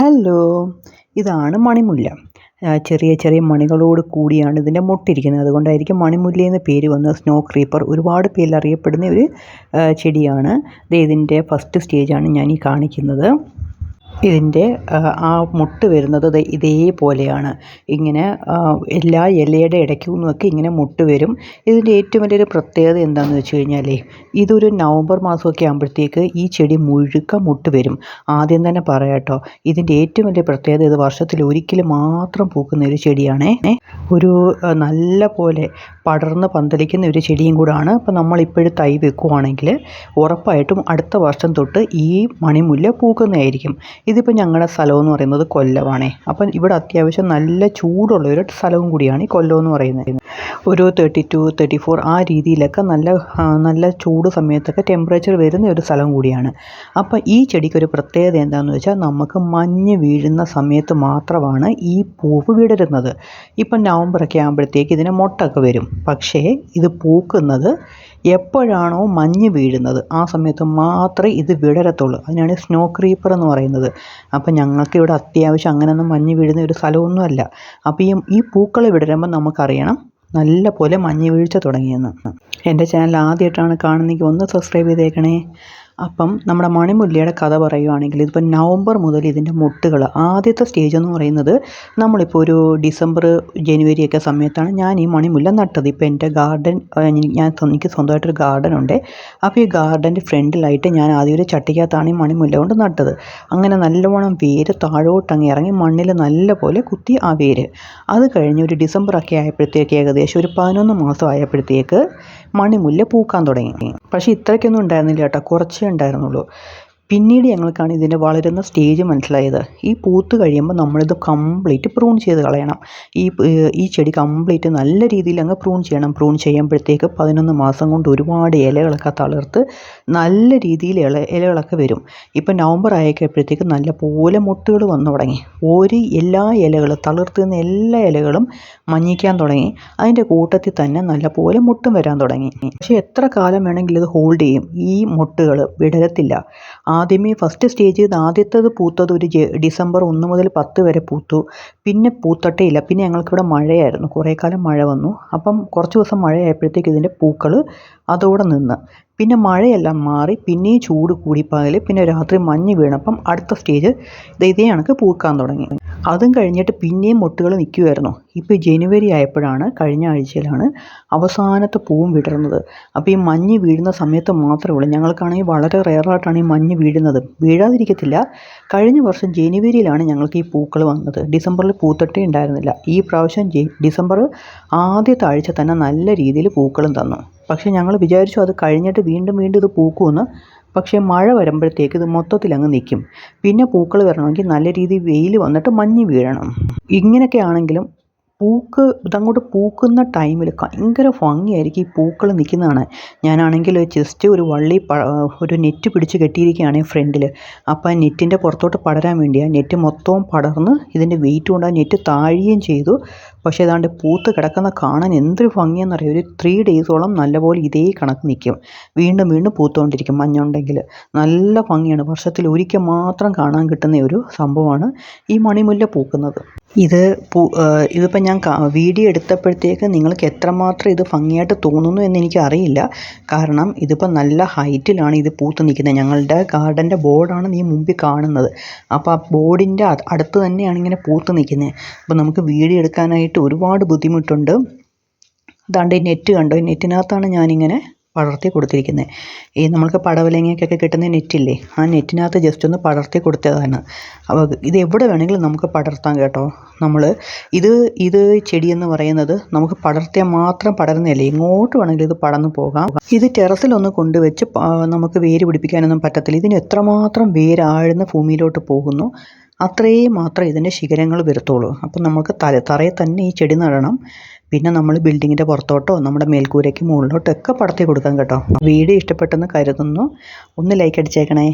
Hello ഇതാണ് മണിമുല്ല. ചെറിയ ചെറിയ മണികളോട് കൂടിയാണ് ഇതിന്റെ മുട്ടിരിക്കുന്നത്. അതുകൊണ്ടായിരിക്കും മണിമുല്ല എന്ന പേര് വന്നത്. സ്നോ ക്രീപ്പർ ഒരുപാട് പേരിൽ അറിയപ്പെടുന്ന ഒരു ചെടിയാണ്. ദേ ഇതിന്റെ ഫസ്റ്റ് സ്റ്റേജാണ് ഞാൻ ഈ കാണിക്കുന്നത്. ഇതിന്റെ ആ, മൊട്ട് വരുന്നത് ദേ ഇതേപോലെയാണ്. ഇങ്ങനെ എല്ലാ ഇലയുടെ ഇടയ്ക്കു നിന്നൊക്കെ ഇങ്ങനെ മുട്ട് വരും. ഇതിന്റെ ഏറ്റവും വലിയൊരു പ്രത്യേകത എന്താണെന്ന് വെച്ച് കഴിഞ്ഞാൽ ഇതൊരു നവംബർ മാസമൊക്കെ ആകുമ്പോഴത്തേക്ക് ഈ ചെടി മുഴുക്ക മുട്ട് വരും. ആദ്യം തന്നെ പറയാട്ടോ ഇതിന്റെ ഏറ്റവും വലിയ പ്രത്യേകത ഇത് വർഷത്തിൽ ഒരിക്കലും മാത്രം പൂക്കുന്ന ഒരു ചെടിയാണേ. ഒരു നല്ല പോലെ പടർന്ന് പന്തലിക്കുന്ന ഒരു ചെടിയും കൂടാണ്. അപ്പോൾ നമ്മളിപ്പോഴും തൈ വെക്കുവാണെങ്കിൽ ഉറപ്പായിട്ടും അടുത്ത വർഷം തൊട്ട് ഈ മണിമുല്ല പൂക്കുന്നതായിരിക്കും. ഇതിപ്പോൾ ഞങ്ങളുടെ സ്ഥലം എന്ന് പറയുന്നത് കൊല്ലമാണേ. അപ്പം ഇവിടെ അത്യാവശ്യം നല്ല ചൂടുള്ള ഒരു സ്ഥലവും കൂടിയാണ് ഈ കൊല്ലം എന്ന് പറയുന്നത്. ഒരു തേർട്ടി ടു തേർട്ടി ഫോർ ആ രീതിയിലൊക്കെ നല്ല നല്ല ചൂട് സമയത്തൊക്കെ ടെമ്പറേച്ചർ വരുന്ന ഒരു സ്ഥലം കൂടിയാണ്. അപ്പോൾ ഈ ചെടിക്കൊരു പ്രത്യേകത എന്താണെന്ന് വെച്ചാൽ നമുക്ക് മഞ്ഞ് വീഴുന്ന സമയത്ത് മാത്രമാണ് ഈ പൂവ് വിടരുന്നത്. ഇപ്പം നവംബറൊക്കെ ആകുമ്പോഴത്തേക്ക് ഇതിന് മുട്ടൊക്കെ വരും. പക്ഷേ ഇത് പൂക്കുന്നത് എപ്പോഴാണോ മഞ്ഞ് വീഴുന്നത് ആ സമയത്ത് മാത്രമേ ഇത് വിടരത്തുള്ളൂ. അതിനാണ് സ്നോ ക്രീപ്പർ എന്ന് പറയുന്നത്. അപ്പം ഞങ്ങൾക്ക് ഇവിടെ അത്യാവശ്യം അങ്ങനെയൊന്നും മഞ്ഞ് വീഴുന്ന ഒരു സ്ഥലമൊന്നും അല്ല അപ്പോൾ ഈ ഈ പൂക്കൾ വിടരുമ്പോൾ നമുക്കറിയണം നല്ല പോലെ മഞ്ഞ് വീഴ്ച തുടങ്ങിയെന്ന്. എന്റെ ചാനൽ ആദ്യമായിട്ടാണ് കാണുന്നെങ്കിൽ ഒന്ന് സബ്സ്ക്രൈബ് ചെയ്തേക്കണേ. അപ്പം നമ്മുടെ മണിമുല്ലയുടെ കഥ പറയുകയാണെങ്കിൽ ഇതിപ്പോൾ നവംബർ മുതൽ ഇതിന്റെ മുട്ടുകൾ ആദ്യത്തെ സ്റ്റേജ് എന്ന് പറയുന്നത് നമ്മളിപ്പോൾ ഒരു ഡിസംബർ ജനുവരി ഒക്കെ സമയത്താണ് ഞാൻ ഈ മണിമുല്ല നട്ടത്. ഇപ്പോൾ എന്റെ ഗാർഡൻ ഞാൻ എനിക്ക് സ്വന്തമായിട്ടൊരു ഗാർഡൻ ഉണ്ട്. അപ്പോൾ ഈ ഗാർഡന്റെ ഫ്രണ്ടിലായിട്ട് ഞാൻ ആദ്യം ഒരു ചട്ടിക്കകത്താണ് ഈ മണിമുല്ല കൊണ്ട് നട്ടത്. അങ്ങനെ നല്ലവണ്ണം വേര് താഴോട്ടങ്ങ് ഇറങ്ങി മണ്ണിൽ നല്ലപോലെ കുത്തി ആ വേര്. അത് കഴിഞ്ഞ് ഒരു ഡിസംബർ ഒക്കെ ആയപ്പോഴത്തേക്ക് ഏകദേശം ഒരു പതിനൊന്ന് മാസം ആയപ്പോഴത്തേക്ക് മണിമുല്ല പൂക്കാൻ തുടങ്ങി. പക്ഷേ ഇത്രയ്ക്കൊന്നും ഉണ്ടായിരുന്നില്ല കേട്ടോ. കുറച്ചേ ഉണ്ടായിരുന്നുള്ളൂ. പിന്നീട് ഞങ്ങൾക്കാണ് ഇതിന്റെ വളരുന്ന സ്റ്റേജ് മനസ്സിലായത്. ഈ പൂത്ത് കഴിയുമ്പോൾ നമ്മളിത് കംപ്ലീറ്റ് പ്രൂൺ ചെയ്ത് കളയണം. ഈ ഈ ചെടി കംപ്ലീറ്റ് നല്ല രീതിയിൽ അങ്ങ് പ്രൂൺ ചെയ്യണം. പ്രൂൺ ചെയ്യുമ്പോഴത്തേക്ക് പതിനൊന്ന് മാസം കൊണ്ട് ഒരുപാട് ഇലകളൊക്കെ തളിർത്ത് നല്ല രീതിയിൽ ഇല ഇലകളൊക്കെ വരും. ഇപ്പം നവംബർ ആയപ്പോഴത്തേക്ക് നല്ല പോലെ മുട്ടുകൾ വന്നു തുടങ്ങി. ഒരു എല്ലാ ഇലകളും തളിർത്തുന്ന എല്ലാ ഇലകളും മഞ്ഞിക്കാൻ തുടങ്ങി. അതിന്റെ കൂട്ടത്തിൽ തന്നെ നല്ല പോലെ മുട്ടും വരാൻ തുടങ്ങി. പക്ഷേ എത്ര കാലം വേണമെങ്കിലും ഇത് ഹോൾഡ് ചെയ്യും? ഈ മുട്ടുകൾ വിടരത്തില്ല. ആദ്യമേ ഫസ്റ്റ് സ്റ്റേജ് ആദ്യത്തേത് പൂത്തത് ഒരു ഡിസംബർ ഒന്ന് മുതൽ പത്ത് വരെ പൂത്തു. പിന്നെ പൂത്തട്ടേ ഇല്ല. പിന്നെ ഞങ്ങൾക്കിവിടെ മഴയായിരുന്നു. കുറേ കാലം മഴ വന്നു. അപ്പം കുറച്ച് ദിവസം മഴയായപ്പോഴത്തേക്ക് ഇതിന്റെ പൂക്കൾ അതോടെ നിന്ന്. പിന്നെ മഴയെല്ലാം മാറി പിന്നെയും ചൂട് കൂടിപ്പോയാൽ പിന്നെ രാത്രി മഞ്ഞ് വീണപ്പം അടുത്ത സ്റ്റേജ് ഇത് കണക്ക് പൂക്കാൻ തുടങ്ങി. അതും കഴിഞ്ഞിട്ട് പിന്നെയും മൊട്ടുകൾ നിൽക്കുമായിരുന്നു ഇപ്പോൾ ജനുവരി ആയപ്പോഴാണ് കഴിഞ്ഞ ആഴ്ചയിലാണ് അവസാനത്തെ പൂവും വിടർന്നത്. അപ്പോൾ ഈ മഞ്ഞ് വീഴുന്ന സമയത്ത് മാത്രമേ ഉള്ളൂ. ഞങ്ങൾക്കാണെങ്കിൽ വളരെ റെയറായിട്ടാണ് ഈ മഞ്ഞ് വീഴുന്നത്. വീഴാതിരിക്കത്തില്ല. കഴിഞ്ഞ വർഷം ജനുവരിയിലാണ് ഞങ്ങൾക്ക് ഈ പൂക്കൾ വന്നത്. ഡിസംബറിൽ പൂത്തട്ടേ ഉണ്ടായിരുന്നില്ല. ഈ പ്രാവശ്യം ഡിസംബർ ആദ്യത്തെ ആഴ്ച തന്നെ നല്ല രീതിയിൽ പൂക്കളും തന്നു. പക്ഷേ ഞങ്ങൾ വിചാരിച്ചു അത് കഴിഞ്ഞിട്ട് വീണ്ടും വീണ്ടും ഇത് പൂക്കുമെന്ന്. പക്ഷേ മഴ വരുമ്പോഴത്തേക്ക് ഇത് മൊത്തത്തിൽ അങ്ങ് നിൽക്കും പിന്നെ പൂക്കൾ വരണമെങ്കിൽ നല്ല രീതിയിൽ വെയിൽ വന്നിട്ട് മഞ്ഞ് വീഴണം. ഇങ്ങനെയൊക്കെ ആണെങ്കിലും പൂക്ക് ഇതങ്ങോട്ട് പൂക്കുന്ന ടൈമിൽ ഭയങ്കര ഭംഗിയായിരിക്കും ഈ പൂക്കൾ നിൽക്കുന്നതാണ്. ഞാനാണെങ്കിൽ ജസ്റ്റ് ഒരു വള്ളി ഒരു നെറ്റ് പിടിച്ച് കെട്ടിയിരിക്കുകയാണ് ഫ്രണ്ടിൽ. അപ്പോൾ ആ നെറ്റിന്റെ പുറത്തോട്ട് പടരാൻ വേണ്ടിയാണ് നെറ്റ് മൊത്തവും പടർന്ന് ഇതിന്റെ വെയിറ്റ് കൊണ്ട് ആ നെറ്റ് താഴുകയും ചെയ്തു. പക്ഷേ ഏതാണ്ട് പൂത്ത് കിടക്കുന്ന കാണാൻ എന്തൊരു ഭംഗിയെന്നറിയാം ഒരു ത്രീ ഡേയ്സോളം നല്ലപോലെ ഇതേ കണക്ക് നിൽക്കും. വീണ്ടും വീണ്ടും പൂത്തുകൊണ്ടിരിക്കും മഞ്ഞുണ്ടെങ്കിൽ. നല്ല ഭംഗിയാണ്. വർഷത്തിൽ ഒരിക്കൽ മാത്രം കാണാൻ കിട്ടുന്ന ഒരു സംഭവമാണ് ഈ മണിമുല്ല പൂക്കുന്നത്. ഇത് പൂ ഇതിപ്പോൾ ഞാൻ വീഡിയോ എടുത്തപ്പോഴത്തേക്ക് നിങ്ങൾക്ക് എത്രമാത്രം ഇത് ഭംഗിയായിട്ട് തോന്നുന്നു എന്ന് എനിക്ക് അറിയില്ല. കാരണം ഇതിപ്പോൾ നല്ല ഹൈറ്റിലാണ് ഇത് പൂത്ത് നിൽക്കുന്നത്. ഞങ്ങളുടെ ഗാർഡന്റെ ബോർഡാണ് നീ മുമ്പിൽ കാണുന്നത്. അപ്പോൾ ആ ബോർഡിന്റെ അടുത്ത് തന്നെയാണ് ഇങ്ങനെ പൂത്ത് നിൽക്കുന്നത്. അപ്പോൾ നമുക്ക് വീഡിയോ എടുക്കാനായിട്ട് ഒരുപാട് ബുദ്ധിമുട്ടുണ്ട്. അതാണ്ട് ഈ നെറ്റ് കണ്ടോ? ഈ നെറ്റിനകത്താണ് ഞാനിങ്ങനെ പടർത്തി കൊടുത്തിരിക്കുന്നത് ഈ നമ്മൾക്ക് പടവലങ്ങയ്ക്കൊക്കെ കിട്ടുന്ന നെറ്റില്ലേ ആ നെറ്റിനകത്ത് ജസ്റ്റ് ഒന്ന് പടർത്തി കൊടുത്തതാണ്. അപ്പോൾ ഇത് എവിടെ വേണമെങ്കിലും നമുക്ക് പടർത്താം കേട്ടോ. നമ്മൾ ഇത് ഇത് ചെടിയെന്ന് പറയുന്നത് നമുക്ക് പടർത്തിയാൽ മാത്രം പടരുന്നതല്ലേ? എങ്ങോട്ട് വേണമെങ്കിലും ഇത് പടർന്നു പോകാം. ഇത് ടെറസിലൊന്ന് കൊണ്ടുവച്ച് നമുക്ക് വേര് പിടിപ്പിക്കാനൊന്നും പറ്റത്തില്ല. ഇതിന് എത്രമാത്രം വേരാഴ്ന്ന് ഭൂമിയിലോട്ട് പോകുന്നു? അത്രയും മാത്രം ഇതിന്റെ ശിഖരങ്ങൾ വരത്തുള്ളൂ. അപ്പം നമുക്ക് തല തറയിൽ തന്നെ ഈ ചെടി നടണം. പിന്നെ നമ്മൾ ബിൽഡിങ്ങിന്റെ പുറത്തോട്ടോ നമ്മുടെ മേൽക്കൂരയ്ക്ക് മുകളിലോട്ടൊക്കെ പടർത്തി കൊടുക്കാം കേട്ടോ. വീഡിയോ ഇഷ്ടപ്പെട്ടെന്ന് കരുതുന്നു. ഒന്ന് ലൈക്ക് അടിച്ചേക്കണേ.